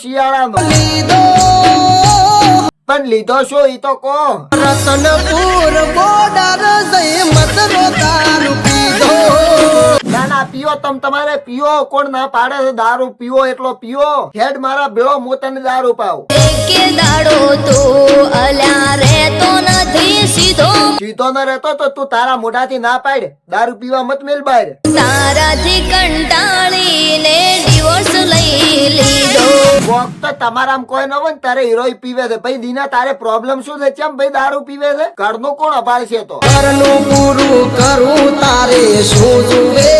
શિયાળાનો. લીધો. પણ લીધો શું ઈ તો કો. રતનપુર બોર્ડર જઈ મતરો દારૂ પીધો. ના ના પીઓ તમ તમારે પીઓ કોણ ના પાડે છે દારૂ? પીઓ એટલો પીઓ. હેડ મારા ભેળો હું તને દારૂ પાવ. કે દાડો તો અલ્યા રહેતો નથી સીધો. સીધો ન રહેતો તો તું તારા મોઢાથી ના પાડ. દારૂ પીવા મત મેલ બહાર. તારાથી કંટાળીને ડિવોર્સ લઈ લીધો કોક તો તમારામાં કોઈ ન હોય તારે હીરોઈ પીવે છે. ભાઈ દીના તારે પ્રોબ્લેમ શું છે? ચમ ભાઈ દારૂ પીવે છે? ઘરનું કોણ અપાડશે તો? ઘરનું પૂરું કરું તારે શું જુએ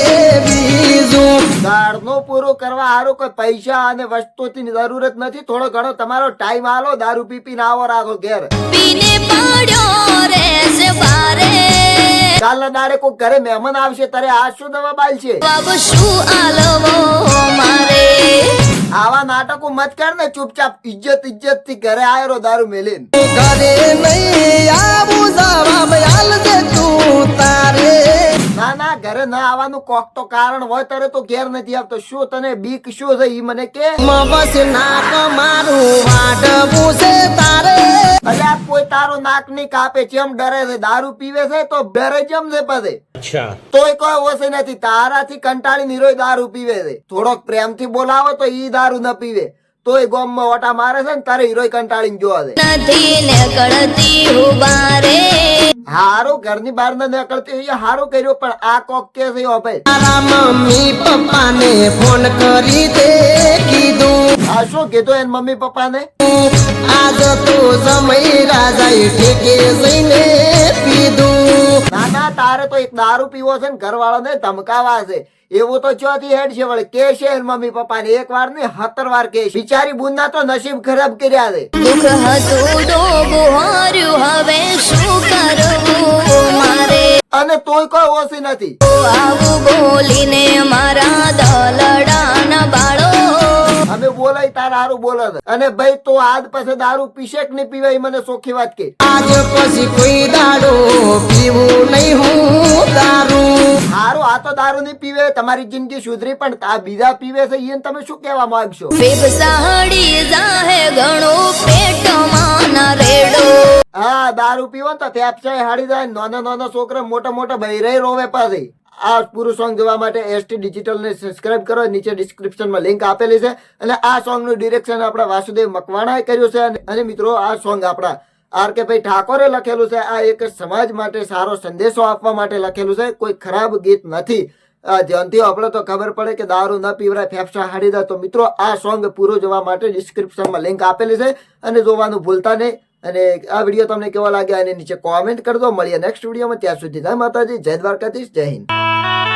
પૂરું કરવા સારું કોઈ પૈસા અને વસ્તુની જરૂરત નથી. થોડો ઘણો તમારો ટાઈમ આલો દારૂ પી પીને આવો રાખો ઘેર. પીને પડ્યો રહેશે બારે કાલના દાડે કોઈ ઘરે મહેમાન આવશે તારે આ શું દવા બાલ છે? બાબુ શું આલવો મારે? આવા નાટકો મત કર ને ચૂપચાપ ઇજ્જત ઇજ્જતથી ઘરે આયરો દારૂ મેલીને. ઘરે નહીં આવું તું તારે. ના ના ઘરે ના આવવાનું કોક તો કારણ હોય તારે તો ઘેર નથી આવતો. શું તને બીક શું છે ઈ મને કે? બસ નાક મારું વાડવું છે તારે. તારો નાકની કાપે ચેમ ડરે છે દારૂ પીવે છે તો ડરે ચેમ છે પછી. તોય કોઈ ઓછી નથી તારાથી કંટાળી નિરોય દારૂ પીવે છે. થોડોક પ્રેમથી બોલાવો તો ઈ દારૂ ન પીવે. તોય ગોમમાં ઓટા મારે છે ને તારે હીરોય કંટાળીને જોવા દે. નથી ને કળતી હું બારે. હારું ઘરની બહાર ન નીકળતી હોય એ હારું કર્યું પણ આ કોક કે છે ઓ ભાઈ. તારા મમ્મી પપ્પાને ફોન કરી દે કીધું. આ શું કીધું એને મમ્મી પપ્પાને? આજ તો સમય રાજાએ ઠેકે જઈને પીધું તારે તો એક દારૂ પીવો છે ને ઘરવાળાને ધમકાવા છે એવું તો ચોથી હેડ છે વળી કે છે મમ્મી પપ્પા ને એક વાર ને હતર વાર કે. બિચારી બુંદા તો નસીબ ખરાબ કર્યા છે. દુઃખ હતું ડોબું હાર્યું હવે શું કરવું? મારે અને તોય કોઈ ઓછી નથી. આવું બોલીને મારા હારું બોલે છે. અને ભાઈ તો આજ પછી દારૂ પીશે કે નહીં પીવાય? મને સોખી વાત કે. આજ પછી કોઈ દારૂ પીવું નહીં હું દારૂ. હારું આ તો દારૂ નહીં પીવે તમારી જિંદગી સુધરી પણ આ બીજા પીવે છે એને તમે શું કહેવા માંગશો? બેબસાડી જાહે ઘણું પેટમાં ના રેડો હા દારૂ પીવો તો ફેફસાએ હાડી જાય નાના નાના છોકરા મોટા મોટા બૈરાઈ રોવે પાછી. આ પૂરું સોંગ જોવા માટે એસટી ડિજિટલ ને સબસ્ક્રાઇબ કરો. નીચે ડિસ્ક્રિપ્શનમાં લિંક આપેલી છે. અને આ સોંગનું ડિરેક્શન આપણા વાસુદેવ મકવાણાએ કર્યું છે. અને- મિત્રો, આ સોંગ આપણા આર કે ભાઈ ઠાકોરે લખેલું છે. આ એક સમાજ માટે સારો સંદેશો આપવા માટે લખેલું છે. કોઈ ખરાબ ગીત નથી. ધ્યાનથી આપણે તો ખબર પડે કે દારૂ ન પીવરાય, ફેફસા હાડી દે. તો મિત્રો, આ સોંગ પૂરો જોવા માટે ડિસ્ક્રિપ્શનમાં લિંક આપેલી છે. અને જોવાનું ભૂલતા નહીં. અને આ વીડિયો તમને કેવો લાગ્યા અને નીચે કોમેન્ટ કરજો. મળીએ નેક્સ્ટ વિડીયોમાં. ત્યાં સુધી જય માતાજી, જય દ્વારકાધીશ, જય હિન્દ.